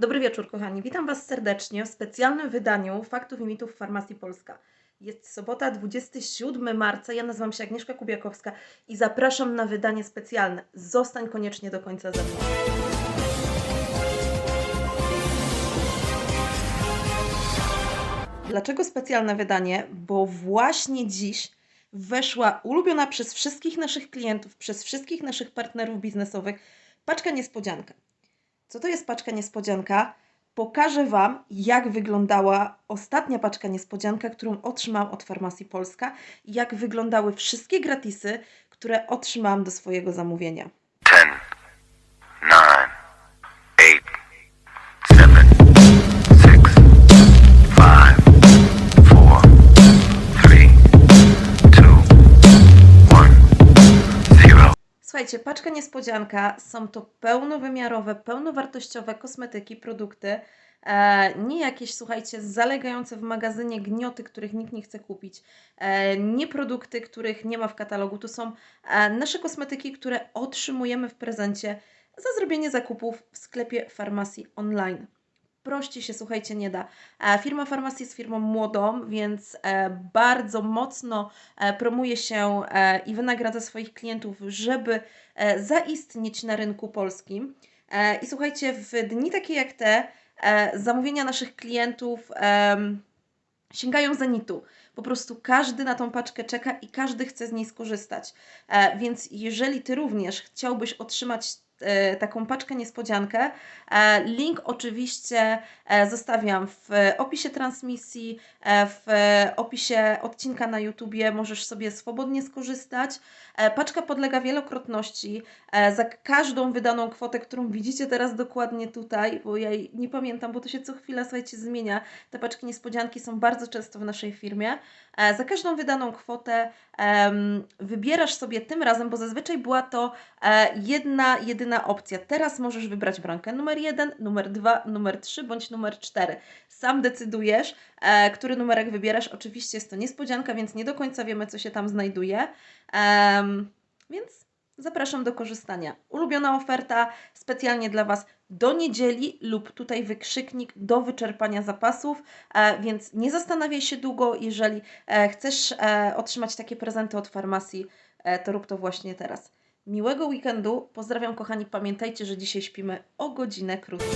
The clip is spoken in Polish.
Dobry wieczór, kochani. Witam Was serdecznie w specjalnym wydaniu Faktów i Mitów Farmacji Polska. Jest sobota, 27 marca. Ja nazywam się Agnieszka Kubiakowska i zapraszam na wydanie specjalne. Zostań koniecznie do końca ze mną. Dlaczego specjalne wydanie? Bo właśnie dziś weszła ulubiona przez wszystkich naszych klientów, przez wszystkich naszych partnerów biznesowych paczka niespodzianka. Co to jest paczka niespodzianka? Pokażę Wam, jak wyglądała ostatnia paczka niespodzianka, którą otrzymałam od Farmacji Polska jak wyglądały wszystkie gratisy, które otrzymałam do swojego zamówienia. Słuchajcie, paczka niespodzianka są to pełnowymiarowe, pełnowartościowe kosmetyki, produkty. E, nie jakieś, słuchajcie, zalegające w magazynie gnioty, których nikt nie chce kupić. E, nie produkty, których nie ma w katalogu. To są e, nasze kosmetyki, które otrzymujemy w prezencie za zrobienie zakupów w sklepie farmacji online. Prościej się, słuchajcie, nie da. E, Firma farmacji jest firmą młodą, więc e, bardzo mocno e, promuje się i wynagradza swoich klientów, żeby zaistnieć na rynku polskim. I słuchajcie, w dni takie jak te, zamówienia naszych klientów sięgają zenitu. Po prostu każdy na tą paczkę czeka i każdy chce z niej skorzystać. Więc jeżeli Ty również chciałbyś otrzymać taką paczkę niespodziankę, e, link oczywiście e, zostawiam w opisie transmisji, e, w opisie odcinka na YouTubie. Możesz sobie swobodnie skorzystać. Paczka podlega wielokrotności. Za każdą wydaną kwotę, którą widzicie teraz dokładnie tutaj, bo ja nie pamiętam, bo to się co chwila, słuchajcie, zmienia. Te paczki niespodzianki są bardzo często w naszej firmie. Za każdą wydaną kwotę wybierasz sobie tym razem, bo zazwyczaj była to jedna, jedyna opcja. Teraz możesz wybrać bramkę numer jeden, numer dwa, numer trzy bądź numer cztery. Sam decydujesz, e, który numerek wybierasz. Oczywiście jest to niespodzianka, więc nie do końca wiemy, co się tam znajduje. Em, więc zapraszam do korzystania. Ulubiona oferta specjalnie dla Was do niedzieli lub tutaj wykrzyknik do wyczerpania zapasów, e, więc nie zastanawiaj się długo, jeżeli e, chcesz e, otrzymać takie prezenty od farmacji, e, to rób to właśnie teraz. Miłego weekendu, pozdrawiam kochani, pamiętajcie, że dzisiaj śpimy o godzinę krócej.